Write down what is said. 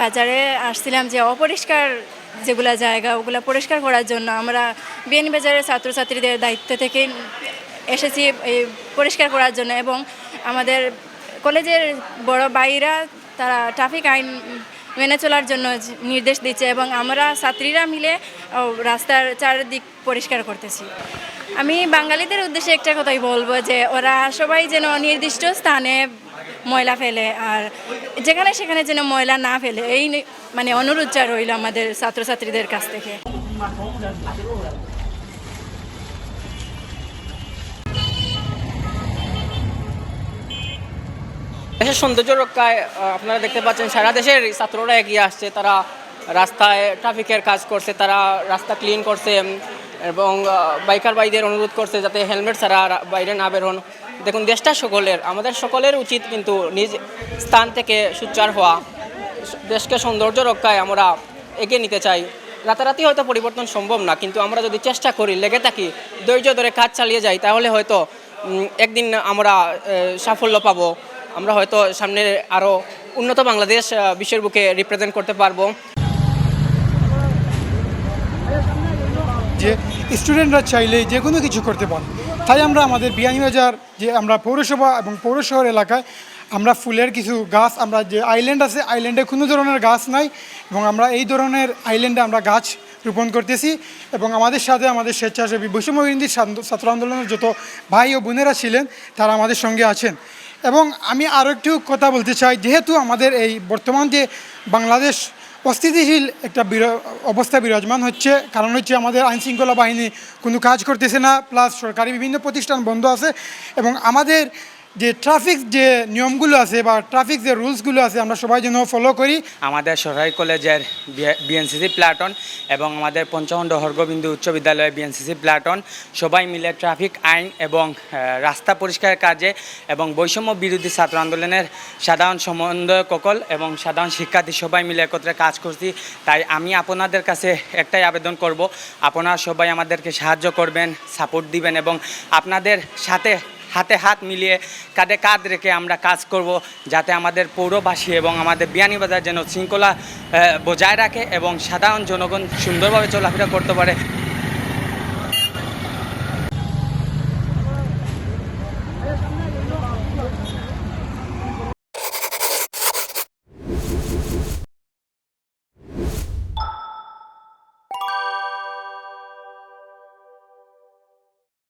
বাজারে আসছিলাম যে অপরিষ্কার যেগুলা জায়গা, ওগুলা পরিষ্কার করার জন্য আমরা বিএন বাজারের ছাত্রছাত্রীদের দায়িত্ব থেকে এসেছি এই পরিষ্কার করার জন্য এবং আমাদের কলেজের বড় ভাইরা, তারা ট্রাফিক আইন মেনে চলার জন্য নির্দেশ দিচ্ছে এবং আমরা ছাত্রীরা মিলে রাস্তার চারদিক পরিষ্কার করতেছি। আমি বাঙালিদের উদ্দেশ্যে একটা কথাই বলব যে ওরা সবাই যেন নির্দিষ্ট স্থানে ময়লা ফেলে আর যেখানে সেখানে যেন ময়লা না ফেলে। এই মানে অনুরোধটা রইল আমাদের ছাত্রছাত্রীদের কাছ থেকে। দেশের সৌন্দর্য রক্ষায় আপনারা দেখতে পাচ্ছেন সারা দেশের ছাত্ররা এগিয়ে আসছে। তারা রাস্তায় ট্রাফিকের কাজ করছে, তারা রাস্তা ক্লিন করছে এবং বাইকার ভাইদের অনুরোধ করছে যাতে হেলমেট ছাড়া বাইরে না বেরোন দেখুন, দেশটা সকলের, আমাদের সকলের উচিত কিন্তু নিজ স্থান থেকে সুচার হওয়া। দেশকে সৌন্দর্য রক্ষায় আমরা এগিয়ে নিতে চাই। রাতারাতি হয়তো পরিবর্তন সম্ভব না, কিন্তু আমরা যদি চেষ্টা করি, লেগে থাকি, ধৈর্য ধরে কাজ চালিয়ে যাই, তাহলে হয়তো একদিন আমরা সাফল্য পাবো। আমরা হয়তো সামনে আরও উন্নত বাংলাদেশ বিশ্বের বুকে রিপ্রেজেন্ট করতে পারব। যে স্টুডেন্টরা চাইলে যে কোনো কিছু করতে পারে। তাই আমরা আমাদের বিয়ানীবাজার যে আমরা পৌরসভা এবং পৌর শহর এলাকায় আমরা ফুলের কিছু গাছ, আমরা যে আইল্যান্ড আছে আইল্যান্ডে কোনো ধরনের গাছ নাই এবং আমরা এই ধরনের আইল্যান্ডে আমরা গাছ রোপণ করতেছি এবং আমাদের সাথে আমাদের স্বেচ্ছাসেবী বৈষম্যবিরোধী ছাত্র- ছাত্র আন্দোলনের যত ভাই ও বোনেরা ছিলেন, তারা আমাদের সঙ্গে আছেন। এবং আমি আরও একটু কথা বলতে চাই, যেহেতু আমাদের এই বর্তমান যে বাংলাদেশ অস্থিতিশীল একটা অবস্থা বিরাজমান হচ্ছে, কারণ হচ্ছে আমাদের আইনশৃঙ্খলা বাহিনী কোনো কাজ করতেছে না, প্লাস সরকারি বিভিন্ন প্রতিষ্ঠান বন্ধ আছে এবং আমাদের যে ট্রাফিক যে নিয়মগুলো আছে বা ট্রাফিক যে রুলসগুলো আছে, আমরা সবাই যেন ফলো করি। আমাদের সরকারি কলেজের বিএনসিসি প্লাটন এবং আমাদের পঞ্চমণ্ড হরগোবিন্দু উচ্চ বিদ্যালয়ের বিএনসিসি প্লাটন সবাই মিলে ট্রাফিক আইন এবং রাস্তা পরিষ্কারের কাজে এবং বৈষম্য বিরোধী ছাত্র আন্দোলনের সাধারণ সমন্বয়কল এবং সাধারণ শিক্ষার্থী সবাই মিলে একত্রে কাজ করছি। তাই আমি আপনাদের কাছে একটাই আবেদন করব, আপনারা সবাই আমাদেরকে সাহায্য করবেন সাপোর্ট দিবেন এবং আপনাদের সাথে হাতে হাত মিলিয়ে কাঁধে কাঁধ রেখে আমরা কাজ করব যাতে আমাদের পৌরবাসী এবং আমাদের বিয়ানীবাজার যেন শৃঙ্খলা বজায় রাখে এবং সাধারণ জনগণ সুন্দরভাবে চলাফেরা করতে পারে।